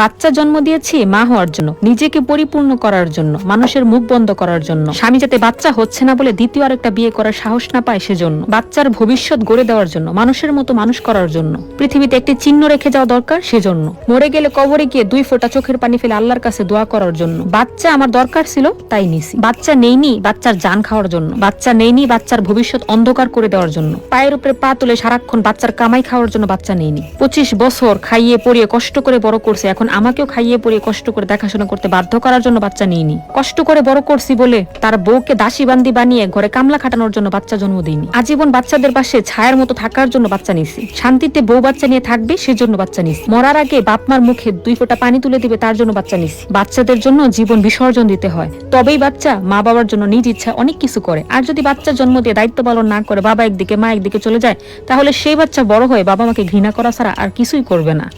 বাচ্চা জন্ম দিয়েছি, মা হওয়ার জন্য, নিজেকে পরিপূর্ণ করার জন্য, মানুষের মুখ বন্ধ করার জন্য। স্বামী যাতে বাচ্চা হচ্ছে না বলে দ্বিতীয় আরেকটা বিয়ে করার সাহস না পায় সেজন্য। বাচ্চার ভবিষ্যৎ গড়ে দেওয়ার জন্য, মানুষের মতো মানুষ করার জন্য। পৃথিবীতে একটি চিহ্ন রেখে যাওয়া দরকার সেজন্য। মরে গেলে কবরে গিয়ে দুই ফোঁটা চোখের পানি ফেলে আল্লাহর কাছে দোয়া করার জন্য। বাচ্চা আমার দরকার ছিল, তাই নিছি। বাচ্চা নেইনি, বাচ্চার জান খাওয়ার জন্য। বাচ্চা নেইনি, বাচ্চার ভবিষ্যৎ অন্ধকার করে দেওয়ার জন্য। পায়ের উপরে পা তুলে সারাক্ষণ বাচ্চার কামাই খাওয়ার জন্য বাচ্চা নেইনি। পঁচিশ বছর খাইয়ে পরিয়ে কষ্ট করে বড় করছে এখন আমাকেও খাইয়ে পরিয়ে কষ্ট করে দেখাশোনা করতে বাধ্য করার জন্য বাচ্চা নিইনি। কষ্ট করে বড় করছি বলে তার বউকে দাসী বান্দি বানিয়ে ঘরে কামলা খাটানোর জন্য বাচ্চা জন্ম দিইনি। আজীবন বাচ্চাদের পাশে ছায়ার মতো থাকার জন্য বাচ্চা নিছি। শান্তিতে বউ বাচ্চা নিয়ে থাকবে সেজন্য বাচ্চা নিছি। মরার আগে বাপ মার মুখে দুই ফোঁটা পানি তুলে দিবে তার জন্য বাচ্চা নিছি। বাচ্চাদের জন্য জীবন বিসর্জন দিতে হয়। তবেই বাচ্চা মা বাবার জন্য নিজ ইচ্ছা অনেক কিছু করে। আর যদি বাচ্চা জন্ম দিয়ে দায়িত্ব পালন না করে, বাবা একদিকে, মা একদিকে চলে যায়, তাহলে সেই বাচ্চা বড় হয়ে বাবা মাকে ঘৃণা করা ছাড়া আর কিছুই করবে না।